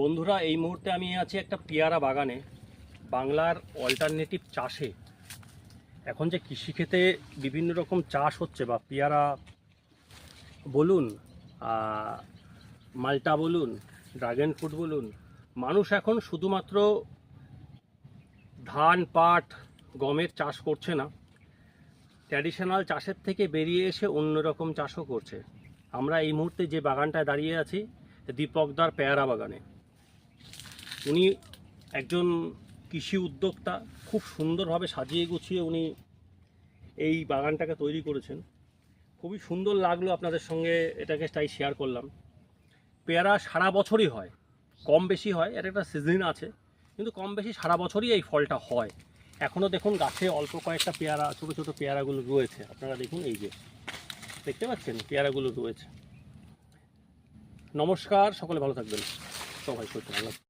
বন্ধুরা, এই মুহূর্তে আমি আছি একটা পেয়ারা বাগানে, বাংলার অল্টারনেটিভ চাষে। এখন যে কৃষিক্ষেত্রে বিভিন্ন রকম চাষ হচ্ছে বা পেয়ারা বলুন মাল্টা বলুন ড্রাগন ফ্রুট বলুন, মানুষ এখন শুধুমাত্র ধান, পাট, গমের চাষ করছে না। ট্র্যাডিশনাল চাষের থেকে বেরিয়ে এসে অন্য রকম চাষও করছে। আমরা এই মুহূর্তে যে বাগানটায় দাঁড়িয়ে আছি, দীপকদার পেয়ারা বাগানে। উনি একজন কৃষি উদ্যোক্তা, খুব সুন্দরভাবে সাজিয়ে গুছিয়ে উনি এই বাগানটাকে তৈরি করেছেন। খুবই সুন্দর লাগল আপনাদের সঙ্গে এটাকে তাই শেয়ার করলাম। পেয়ারা সারা বছরই হয়, কম বেশি হয়, এর একটা সিজন আছে, কিন্তু কম বেশি সারা বছরই এই ফলটা হয়। এখনও দেখুন গাছে অল্প কয়েকটা পেয়ারা, ছোটো ছোটো পেয়ারাগুলো রয়েছে। আপনারা দেখুন এই যে, দেখতে পাচ্ছেন পেয়ারাগুলো রয়েছে। নমস্কার, সকলে ভালো থাকবেন। সবাই করতে ভালো